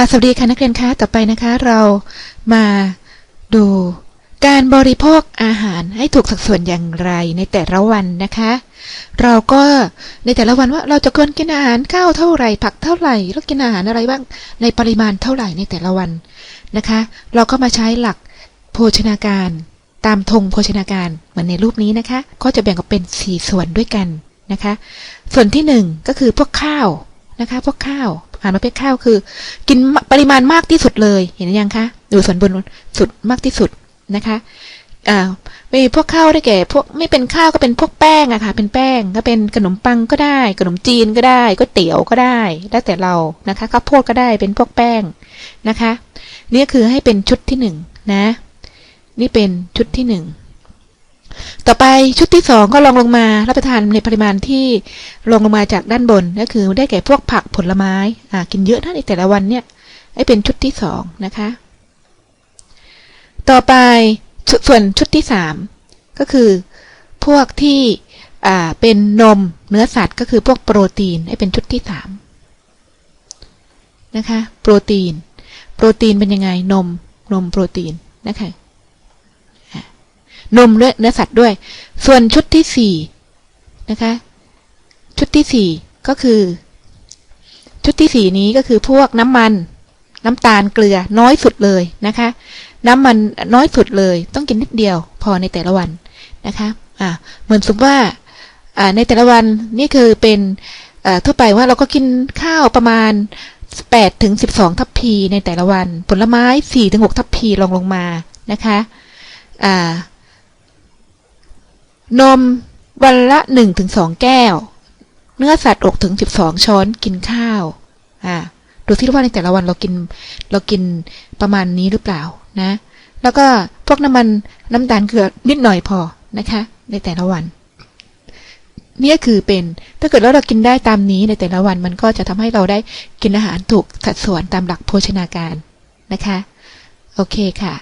อะสวัสดีค่ะนักเรียนคะต่อไปนะคะเรามาดูการบริโภคอาหารให้ถูกสัดส่วนอย่างไรในแต่ละวันนะคะ เราก็ในแต่ละวันว่าเราจะควรกินอาหารข้าวเท่าไหร่ผักเท่าไหร่แล้วกินอาหารอะไรบ้างในปริมาณเท่าไหร่ในแต่ละวันนะคะ เราก็มาใช้หลักโภชนาการ ตามธงโภชนาการเหมือนในรูปนี้นะคะ ก็จะแบ่งออกเป็น 4 ส่วนด้วยกันนะคะ ส่วนที่ 1 ก็คือพวกข้าวนะคะ พวกข้าว อาหารประเภทข้าวคือ กินปริมาณมากที่สุดเลย เห็นหรือยังคะดูส่วนบนสุดมากที่สุดนะคะอ่ามีพวกข้าวได้แก่ พวกไม่เป็นข้าวก็เป็นพวกแป้งอะค่ะ เป็นแป้งก็เป็นขนมปังก็ได้ ขนมจีนก็ได้ก๋วยเตี๋ยวก็ได้ แล้วแต่เรานะคะข้าวโพดก็ได้เป็นพวกแป้งนะคะ นี่คือให้เป็นชุดที่หนึ่งนะ นี่เป็นชุดที่หนึ่ง ต่อไปชุดที่สองก็ลองลงมารับประทานในปริมาณที่ลงลงมาจากด้านบนก็คือได้แก่พวกผักผลไม้อ่ากินเยอะนะในแต่ละวันเนี่ยให้เป็นชุดที่สองนะคะ ต่อไปส่วนชุดที่สามก็คือพวกที่อ่าเป็นนมเนื้อสัตว์ก็คือพวกโปรตีนให้เป็นชุดที่สามนะคะ โปรตีน โปรตีนเป็นยังไงนมนมโปรตีนนะคะ นมด้วยเนื้อสัตว์ด้วย ส่วนชุดที่สี่นะคะ ชุดที่สี่ก็คือ ชุดที่สี่นี้ก็คือพวกน้ำมัน น้ำตาลเกลือน้อยสุดเลยนะคะ น้ำมันน้อยสุดเลย ต้องกินนิดเดียว พอในแต่ละวันนะคะอ่าเหมือนสมมติว่าอ่าในแต่ละวันนี่คือเป็นอ่ทั่วไปว่าเราก็กินข้าวประมาณแปดถึงสิบสองทัพพีในแต่ละวัน ผลไม้สี่ถึงหกทัพพีลองลงมานะคะอ่า นม วันละหนึ่งถึงสองแก้ว เนื้อสัตว์อกถึงสิบสองช้อนกินข้าว อ่า ดูที่ว่าในแต่ละวันเรากิน เรากินประมาณนี้หรือเปล่านะ แล้วก็พวกน้ำมันน้ำตาลเกลือนิดหน่อยพอนะคะ ในแต่ละวันนี่คือเป็นถ้าเกิดว่าเรากินได้ตามนี้ในแต่ละวันมันก็จะทำให้เราได้กินอาหารถูกสัดส่วนตามหลักโภชนาการนะคะ โอเคค่ะ